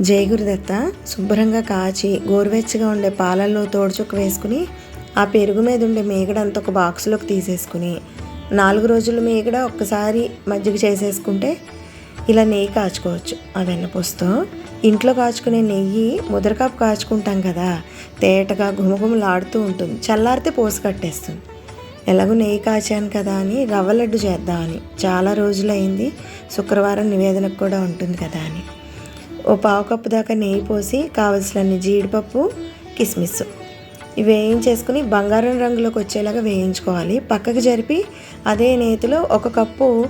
జయగురుదత్త శుభ్రంగా కాచి గోరువెచ్చగా ఉండే పాలల్లో తోడుచుక్క వేసుకుని ఆ పెరుగు మీద ఉండే మేగడంతా ఒక బాక్స్లోకి తీసేసుకుని నాలుగు రోజులు మేగడ ఒక్కసారి మజ్జిగ చేసేసుకుంటే ఇలా నెయ్యి కాచుకోవచ్చు. ఆ వెన్నపూసతో ఇంట్లో కాచుకునే నెయ్యి ముద్రకాపు కాచుకుంటాం కదా తేటగా గుమగుమలాడుతూ ఉంటుంది చల్లారితే పోసి కట్టేస్తుంది. ఎలాగో నెయ్యి కాచాను కదా అని రవ్వ లడ్డు చేద్దామని చాలా రోజులైంది శుక్రవారం నివేదనకు కూడా ఉంటుంది కదా అని. ఓ పావు కప్పు దాకా నెయ్యి పోసి కావలసినన్ని జీడిపప్పు కిస్మిస్ ఇవి వేయించేసుకుని బంగారం రంగులోకి వచ్చేలాగా వేయించుకోవాలి. పక్కకు జరిపి అదే నేతిలో ఒక కప్పు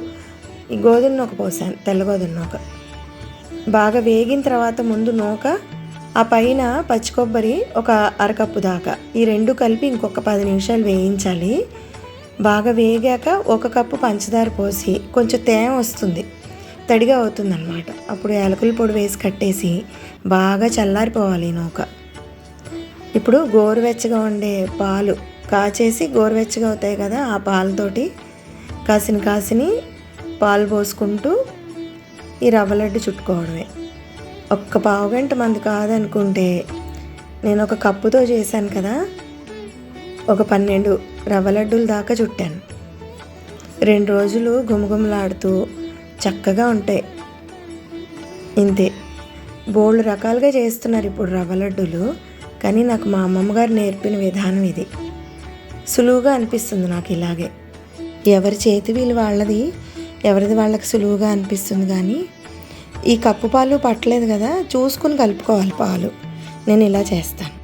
గోధుమ నూక పోసాను తెల్ల గోధుమ నూక. బాగా వేగిన తర్వాత ముందు నూక ఆ పైన పచ్చి కొబ్బరి ఒక అరకప్పు దాకా. ఈ రెండు కలిపి ఇంకొక పది నిమిషాలు వేయించాలి. బాగా వేగాక ఒక కప్పు పంచదార పోసి కొంచెం తేమ వస్తుంది. తడిగా అవుతుందన్నమాట. అప్పుడు యాలకుల పొడి వేసి కట్టేసి బాగా చల్లారిపోవాలి ఈ నూక. ఇప్పుడు గోరువెచ్చగా ఉండే పాలు కాచేసి గోరువెచ్చగా అవుతాయి కదా ఆ పాలతోటి కాసిన కాసిని పాలు పోసుకుంటూ ఈ రవ్వ లడ్డు చుట్టుకోవడమే. ఒక్క పావు గంట మంది కాదనుకుంటే నేను ఒక కప్పుతో చేశాను కదా ఒక పన్నెండు రవ్వ లడ్డూల దాకా చుట్టాను. రెండు రోజులు గుమగుమలాడుతూ చక్కగా ఉంటాయి. ఇంతే. బోల్డ్ రకాలుగా చేస్తున్నారు ఇప్పుడు రవ్వ లడ్డూలు. కానీ నాకు మా అమ్మమ్మ గారు నేర్పిన విధానం ఇది. సులువుగా అనిపిస్తుంది నాకు ఇలాగే. ఎవరి చేతి వీలు వాళ్ళది ఎవరిది వాళ్ళకి సులువుగా అనిపిస్తుంది కానీ ఈ కప్పు పాలు పట్టలేదు కదా చూసుకుని కలుపుకోవాలి పాలు. నేను ఇలా చేస్తాను.